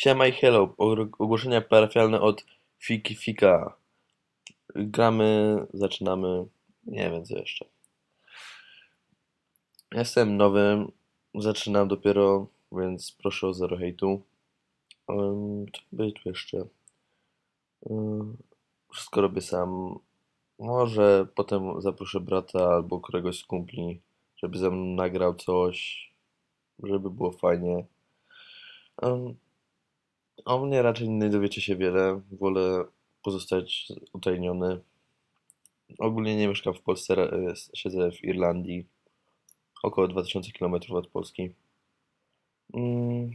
Siema i hello, ogłoszenia parafialne od Fiki Fika. Gramy, zaczynamy, nie wiem co jeszcze. Jestem nowym, zaczynam dopiero, więc proszę o zero hejtu. Um, co by tu jeszcze? Um, wszystko robię sam. Może potem zaproszę brata albo któregoś z kumpli, żeby ze mną nagrał coś, żeby było fajnie. Um, o mnie raczej nie dowiecie się wiele. Wolę pozostać utajniony. Ogólnie nie mieszkam w Polsce, e, siedzę w Irlandii, około 2000 km od Polski. Mm,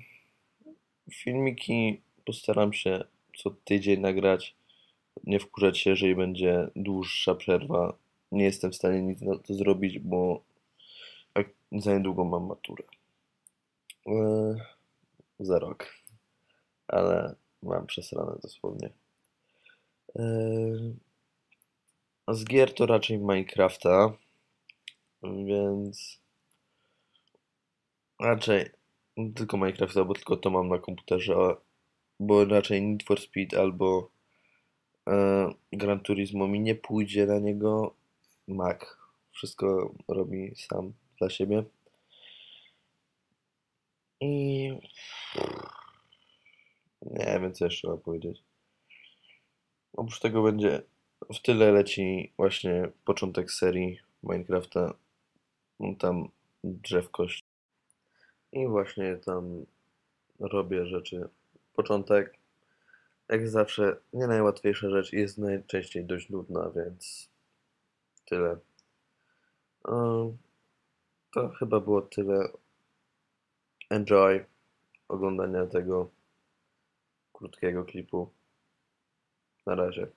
filmiki postaram się co tydzień nagrać. Nie wkurzać się, jeżeli będzie dłuższa przerwa. Nie jestem w stanie nic na to zrobić, bo za niedługo mam maturę. Eee, za rok. Ale mam przesrane dosłownie. A z gier to raczej Minecrafta, więc raczej tylko Minecrafta, bo tylko to mam na komputerze, bo raczej Need for Speed albo e, Gran Turismo mi nie pójdzie na niego. Mac wszystko robi sam dla siebie. I nie wiem, co jeszcze mam powiedzieć. Oprócz tego będzie w tyle leci właśnie początek serii Minecrafta. No Tam drzewko. I właśnie tam robię rzeczy. Początek, jak zawsze, nie najłatwiejsza rzecz jest najczęściej dość nudna, więc tyle. To chyba było tyle. Enjoy oglądania tego krótkiego klipu. Na razie.